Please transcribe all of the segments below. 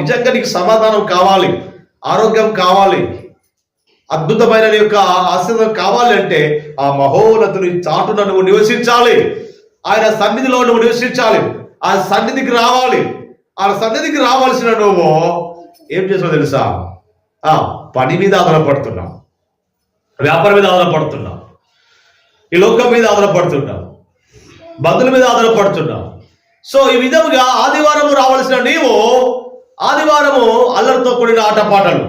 నిజంగా నీకు సమాధానం కావాలి ఆరోగ్యం కావాలి అద్భుతమైన నీ యొక్క ఆశీర్వాదం కావాలి అంటే ఆ మహోన్నతుని చాటున నువ్వు నివసించాలి. ఆయన సన్నిధిలో నువ్వు నివసించాలి. ఆ సన్నిధికి రావాలి. ఆ సన్నిధికి రావాల్సిన నువ్వు ఏం చేసావు తెలుసా? ఆ పని మీద ఆధారపడుతున్నావు. వ్యాపారం మీద ఆధారపడుతున్నావు. ఈ లోకం మీద ఆధారపడుతున్నావు. బంధువుల మీద ఆధారపడుతున్నావు. సో ఈ విధముగా ఆదివారము రావాల్సిన నీవు ఆదివారము అల్లరితో కూడిన ఆటపాటలు.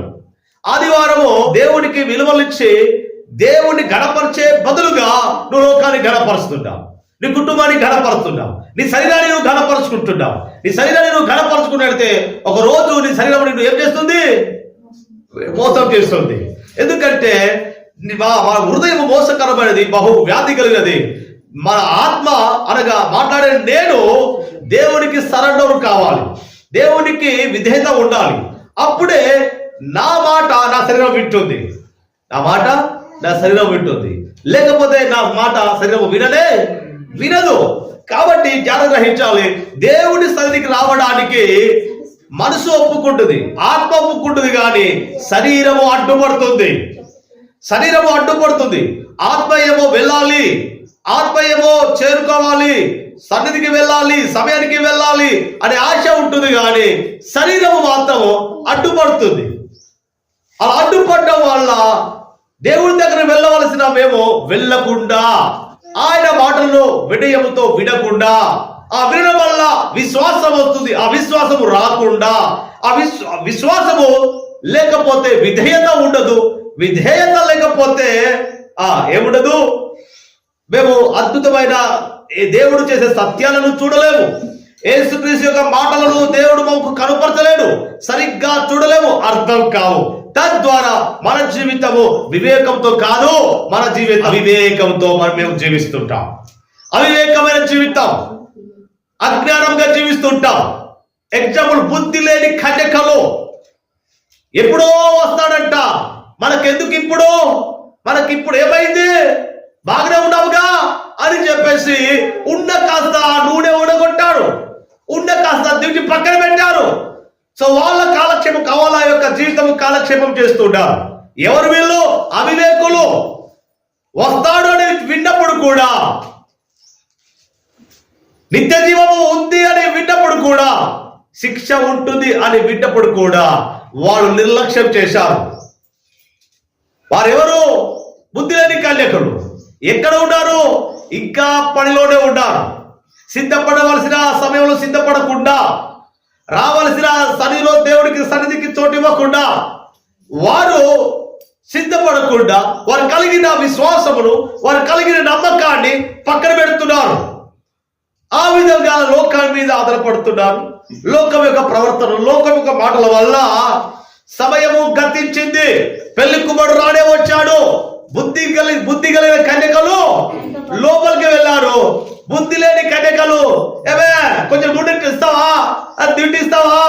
ఆదివారము దేవునికి విలువలిచ్చి దేవుణ్ణి గణపరిచే బదులుగా నువ్వు లోకాన్ని గణపరుస్తున్నావు నీ కుటుంబాన్ని గణపరుస్తున్నావు నీ శరీరాన్ని నువ్వు గణపరుచుకుంటున్నావు నీ శరీరాన్ని నువ్వు గణపరుచుకున్నట్లయితే ఒక రోజు నీ శరీరం నువ్వు ఏం చేస్తుంది? మోసం చేస్తుంది. ఎందుకంటే మా మా హృదయం మోసకరమైనది బహు వ్యాధి కలిగినది. మన ఆత్మ అనగా మాట్లాడే నేను దేవునికి సరెండర్ కావాలి. దేవునికి విధేయత ఉండాలి. అప్పుడే నా మాట నా శరీరం వింటుంది. నా మాట నా శరీరం వింటుంది. లేకపోతే నా మాట శరీరం వినలే? వినదు. కాబట్టి జాగ్రత్త గ్రహించాలి దేవుడి సన్నిధికి రావడానికి మనసు ఒప్పుకుంటుంది. ఆత్మ ఒప్పుకుంటుంది కానీ శరీరము అడ్డుపడుతుంది. శరీరము అడ్డుపడుతుంది. ఆత్మ ఏమో వెళ్ళాలి. ఆత్మ ఏమో చేరుకోవాలి. సన్నిధికి వెళ్ళాలి సమయానికి వెళ్ళాలి అనే ఆశ ఉంటుంది కానీ శరీరము మాత్రం అడ్డుపడుతుంది. అలా అడ్డుపడడం వల్ల దేవుడి దగ్గర వెళ్ళవలసిన మేము వెళ్ళకుండా ఆయన మాటలను వినయముతో వినకుండా ఆ వినడం వల్ల విశ్వాసం వస్తుంది ఆ విశ్వాసము రాకుండా ఆ విశ్వాసము లేకపోతే విధేయత ఉండదు. విధేయత లేకపోతే ఆ ఏముండదు? మేము అద్భుతమైన ఏ దేవుడు చేసే సత్యాలను చూడలేము. ఏసుక్రీస్తు యొక్క మాటలను దేవుడు మాకు కనుపరచలేడు. సరిగ్గా చూడలేము అర్థం కావు. తద్వారా మన జీవితము వివేకంతో కాదు మన జీవితం అవివేకంతో మనం మేము జీవిస్తుంటాం. అవివేకమైన జీవితం అజ్ఞానంగా జీవిస్తుంటాం. ఎగ్జాంపుల్ బుద్ధి లేని కన్యకలు ఎప్పుడో వస్తాడంట. మనకెందుకు ఇప్పుడు? మనకిప్పుడు ఏమైంది? బాగానే ఉన్నావుగా? అని చెప్పేసి ఉన్న కాస్త నూనె ఊడగొట్టాడు ఉన్న కాస్త దిగి పక్కన పెట్టారు. సో వాళ్ళ కాలక్షేపం కావాల యొక్క జీవితం కాలక్షేపం చేస్తుంటారు. ఎవరు వీళ్ళు? అవివేకులు. వస్తాడు అని విన్నప్పుడు కూడా నిత్య జీవము ఉంది అని విన్నప్పుడు కూడా శిక్ష ఉంటుంది అని విన్నప్పుడు కూడా వాళ్ళు నిర్లక్ష్యం చేశారు. వారెవరు? బుద్ధి లేని కన్యకులు. ఎక్కడ ఉన్నారు? ఇంకా పనిలోనే ఉన్నారు. సిద్ధపడవలసిన సమయంలో సిద్ధపడకుండా రావలసిన సన్నిలో దేవుడికి సన్నిధికి చోటు ఇవ్వకుండా వారు సిద్ధపడకుండా వారు కలిగిన విశ్వాసమును వారు కలిగిన నమ్మకాన్ని పక్కన పెడుతున్నారు. ఆ విధంగా లోకం మీద ఆధారపడుతున్నారు. లోకం యొక్క ప్రవర్తన లోకం యొక్క మాటల వల్ల సమయము గతించింది. పెళ్ళి కుమారుడు రానే వచ్చాడు. బుద్ధి కలి బుద్ధి కలిగిన కన్యకలు లోపలికి వెళ్ళారు. బుద్ధి లేని కన్యకలు ఏమే కొంచెం గుడ్డి ఇస్తావా? అది తిండి ఇస్తావా?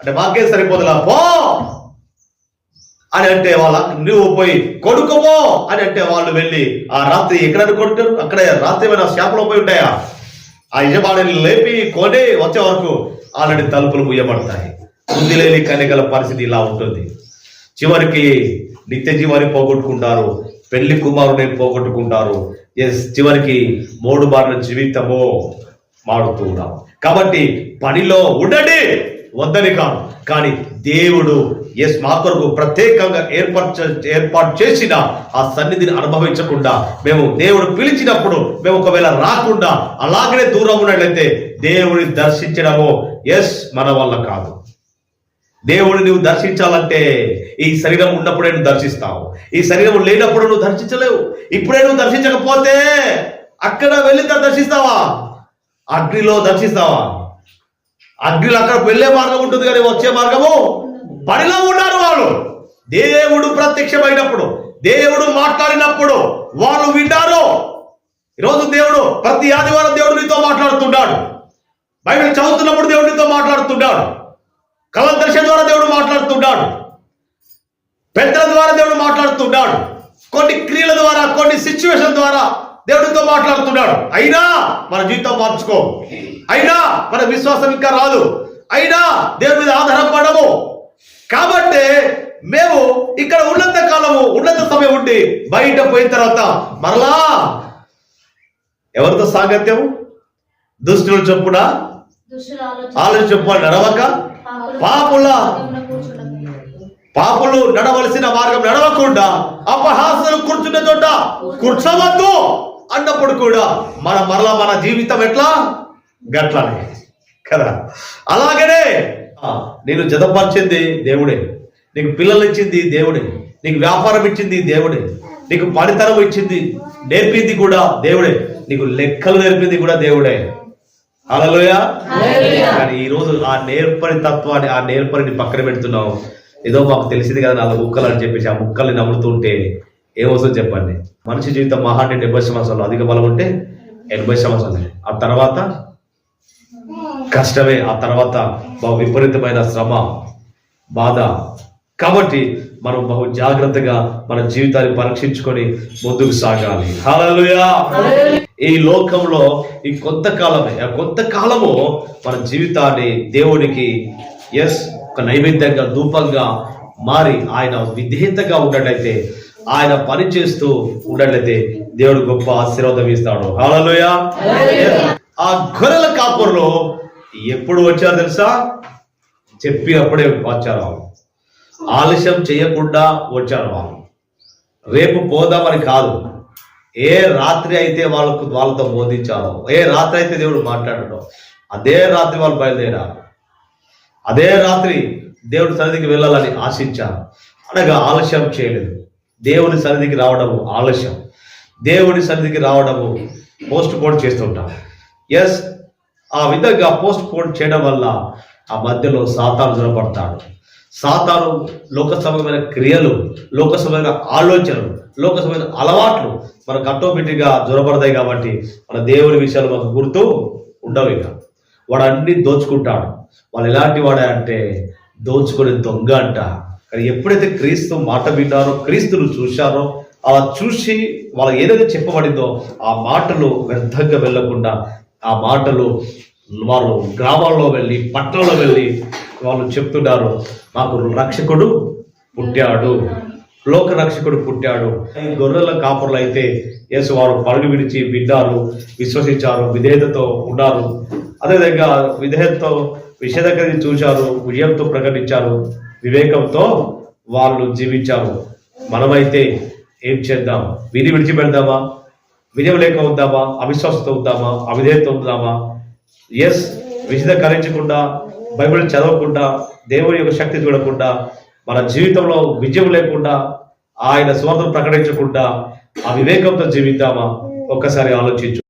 అంటే మాకే సరిపోదులా? పో! అని అంటే వాళ్ళ నువ్వు పోయి కొడుకోమో అని అంటే వాళ్ళు వెళ్ళి ఆ రాత్రి ఎక్కడ కొడుతారు అక్కడ రాత్రి ఏమైనా షాపులో పోయి ఉంటాయా? ఆ యజమానిని లేపి కొని వచ్చే వరకు ఆల్రెడీ తలుపులు ముయ్యబడతాయి బుద్ధి లేని కన్యకల పరిస్థితి ఇలా ఉంటుంది. చివరికి నిత్య జీవాన్ని పోగొట్టుకుంటారు. పెళ్ళి కుమారుని పోగొట్టుకుంటారు. ఎస్ చివరికి మూడు బారిన జీవితము మారుతూ ఉన్నాం. కాబట్టి పనిలో ఉండండి వద్దని కాదు. కానీ దేవుడు ఎస్ మా కొరకు ప్రత్యేకంగా ఏర్పాటు చే- ఏర్పాటు చేసిన ఆ సన్నిధిని అనుభవించకుండా మేము దేవుడు పిలిచినప్పుడు మేము ఒకవేళ రాకుండా అలాగనే దూరం ఉన్నట్లయితే దేవుడిని దర్శించడము ఎస్ మన వల్ల కాదు. దేవుడిని నువ్వు దర్శించాలంటే ఈ శరీరం ఉన్నప్పుడే నువ్వు దర్శిస్తావు. ఈ శరీరం లేనప్పుడు నువ్వు దర్శించలేవు. ఇప్పుడే నువ్వు దర్శించకపోతే అక్కడ వెళ్ళి దర్శిస్తావా? అగ్నిలో దర్శిస్తావా? అగ్నిలో అక్కడ వెళ్ళే మార్గం ఉంటుంది కానీ వచ్చే మార్గము పనిలో ఉన్నారు వాళ్ళు. దేవుడు ప్రత్యక్షమైనప్పుడు దేవుడు మాట్లాడినప్పుడు వాళ్ళు విన్నారు ఈరోజు దేవుడు ప్రతి ఆదివారం దేవుడు నీతో మాట్లాడుతున్నాడు. బైబిల్ చదువుతున్నప్పుడు దేవుడు నీతో మాట్లాడుతున్నాడు. కళ దర్శనం ద్వారా దేవుడు మాట్లాడుతున్నాడు. పెద్దల ద్వారా దేవుడు మాట్లాడుతున్నాడు. కొన్ని క్రియల ద్వారా కొన్ని సిచ్యువేషన్ ద్వారా దేవుడితో మాట్లాడుతున్నాడు. అయినా మన జీవితం మార్చుకో. అయినా మన విశ్వాసం ఇంకా రాదు. అయినా దేవుని మీద ఆధారపడము. కాబట్టి మేము ఇక్కడ ఉన్నంత కాలము ఉన్నంత సమయం ఉండి బయట పోయిన తర్వాత మరలా ఎవరితో సాంగత్యం దుష్టుల చొప్పున దుష్టుల ఆలోచన. చొప్పున నడవక పాపుల పాపులు నడవలసిన మార్గం నడవకుండా అపహాసలు కూర్చున్న చోట కూర్చోవద్దు అన్నప్పుడు కూడా మన మరలా మన జీవితం ఎట్లా? గట్లనే. కదా? అలాగనే నేను జతపరిచింది దేవుడే. నీకు పిల్లలు ఇచ్చింది దేవుడే. నీకు వ్యాపారం ఇచ్చింది దేవుడే. నీకు పనితనం ఇచ్చింది నేర్పింది కూడా దేవుడే. నీకు లెక్కలు నేర్పింది కూడా దేవుడే. హల్లెలూయా. కానీ ఈ రోజు ఆ నేర్పరి తత్వాన్ని ఆ నేర్పరిని పక్కన పెడుతున్నావు. ఏదో మాకు తెలిసింది కదా నాలుగు ముక్కలు అని చెప్పేసి ఆ ముక్కల్ని నవ్వుతుంటే ఏమవుతుందో చెప్పండి. మనిషి జీవితం మహా అంటే డెబ్బై సంవత్సరాలు. అధిక బలం ఉంటే ఎనభై సంవత్సరాలు. ఆ తర్వాత కష్టమే ఆ తర్వాత బహు విపరీతమైన శ్రమ బాధ. కాబట్టి మనం బహు జాగ్రత్తగా మన జీవితాన్ని పరీక్షించుకొని ముందుకు సాగాలి. ఈ లోకంలో ఈ కొంతకాలమే ఆ కొంతకాలము మన జీవితాన్ని దేవునికి ఎస్ ఒక నైవేద్యంగా ధూపంగా మారి ఆయన విధేయతగా ఉన్నట్లయితే ఆయన పని చేస్తూ ఉన్నట్లయితే దేవుడు గొప్ప ఆశీర్వాదం ఇస్తాడు. హల్లెలూయా. ఆ గొర్రెల కాపురులో ఎప్పుడు వచ్చారు తెలుసా? చెప్పి అప్పుడే వచ్చారు. వాళ్ళు ఆలస్యం చేయకుండా వచ్చారు. వాళ్ళు రేపు పోదామని కాదు. ఏ రాత్రి అయితే వాళ్ళకు వాళ్ళతో బోధించారో ఏ రాత్రి అయితే దేవుడు మాట్లాడడం అదే రాత్రి వాళ్ళు బయలుదేరారు. అదే రాత్రి దేవుడి సన్నిధికి వెళ్ళాలని ఆశించాను. అనగా ఆలస్యం చేయలేదు. దేవుని సన్నిధికి రావడము ఆలస్యం. దేవుని సన్నిధికి రావడము పోస్ట్ పోన్ చేస్తుంటాం. ఎస్ ఆ విధంగా పోస్ట్ పోన్ చేయడం వల్ల ఆ మధ్యలో సాతాను జొరపడతాడు సాతాను లోకసభమైన క్రియలు లోకసభమైన ఆలోచనలు లోకసభమైన అలవాట్లు మనకు ఆటోమేటిక్గా జ్వరపడతాయి కాబట్టి మన దేవుని విషయాలు మనకు గుర్తు ఉండవు ఇక. వాడు అన్ని దోచుకుంటాడు. వాళ్ళు ఎలాంటి వాడే అంటే దోచుకునే దొంగ అంట. కానీ ఎప్పుడైతే క్రీస్తు మాట విన్నారో క్రీస్తును చూశారో అలా చూసి వాళ్ళకి ఏదైతే చెప్పబడిందో ఆ మాటలు వ్యర్థంగా వెళ్ళకుండా ఆ మాటలు వాళ్ళు గ్రామాల్లో వెళ్ళి పట్టణంలో వెళ్ళి వాళ్ళు చెప్తున్నారు మాకు రక్షకుడు పుట్టాడు. లోక రక్షకుడు పుట్టాడు. ఈ గొర్రెల కాపురులు అయితే యేసు వారు పళ్ళు విడిచి విన్నారు విశ్వసించారు విధేయతతో ఉన్నారు. అదేవిధంగా విధేయతతో విషేదకరిని చూశారు విజయంతో ప్రకటించారు వివేకంతో వాళ్ళు జీవించారు. మనమైతే ఏం చేద్దాం? విధి విడిచిపెడదామా? విజయం లేక ఉందామా? అవిశ్వాసతో ఉందామా? అవిధేయత ఉందామా? ఎస్ విశదీకరించకుండా బైబిల్ చదవకుండా దేవుని యొక్క శక్తి చూడకుండా మన జీవితంలో విజయం లేకుండా ఆయన స్వార్థం ప్రకటించకుండా ఆ వివేకంతో జీవిద్దామా? ఒక్కసారి ఆలోచించు.